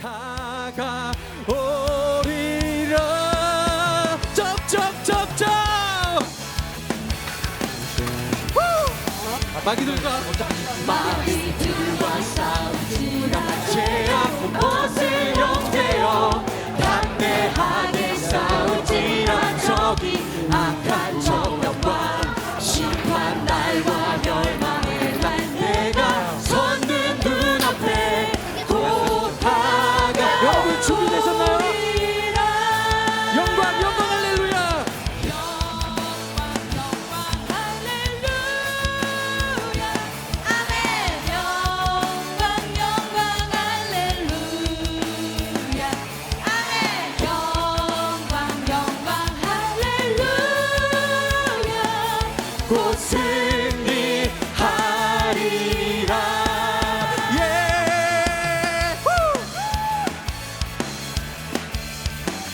다가오리라. 쩝쩝쩝쩝 후! 마귀들과 마귀들 다가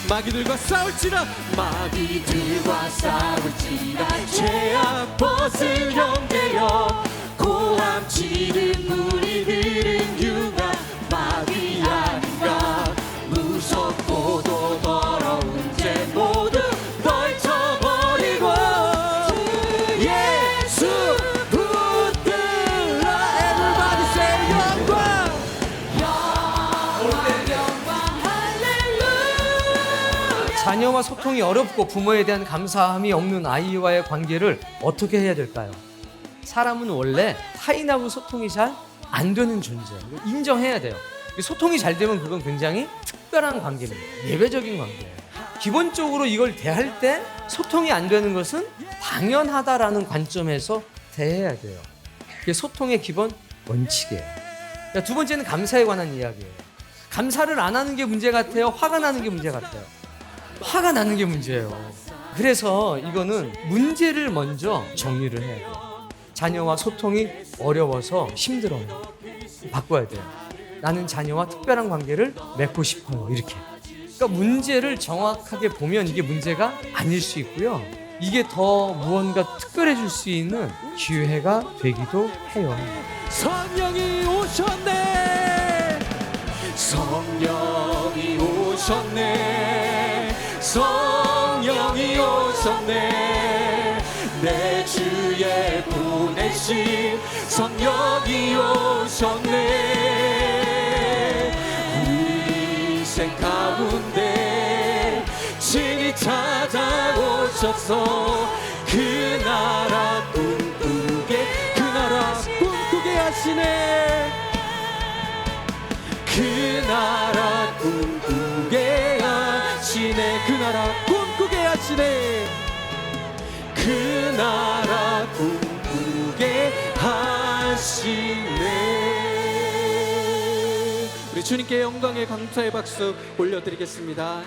마귀들과 싸울지라 마귀들과 싸울지라. 죄악 벗을 영대여 고함 지 자녀와 소통이 어렵고 부모에 대한 감사함이 없는 아이와의 관계를 어떻게 해야 될까요? 사람은 원래 타인하고 소통이 잘 안 되는 존재예요. 인정해야 돼요. 소통이 잘 되면 그건 굉장히 특별한 관계입니다. 예외적인 관계예요. 기본적으로 이걸 대할 때 소통이 안 되는 것은 당연하다라는 관점에서 대해야 돼요. 그게 소통의 기본 원칙이에요. 자, 두 번째는 감사에 관한 이야기예요. 감사를 안 하는 게 문제 같아요. 화가 나는 게 문제 같아요. 화가 나는 게 문제예요. 그래서 이거는 문제를 먼저 정리를 해야 돼요. 자녀와 소통이 어려워서 힘들어요. 바꿔야 돼요. 나는 자녀와 특별한 관계를 맺고 싶어요. 이렇게. 그러니까 문제를 정확하게 보면 이게 문제가 아닐 수 있고요. 이게 더 무언가 특별해질 수 있는 기회가 되기도 해요. 성령이 오셨네 성령이 오셨네 성령이 오셨네. 내 주에 보내신 성령이 오셨네. 우리 인생 가운데 친히 찾아오셔서 그 나라 꿈꾸게 그 나라 꿈꾸게 하시네. 그 나라 꿈꾸게 그 나라 꿈꾸게 하시네. 그 나라 꿈꾸게 하시네. 우리 주님께 영광의 감사의 박수 올려드리겠습니다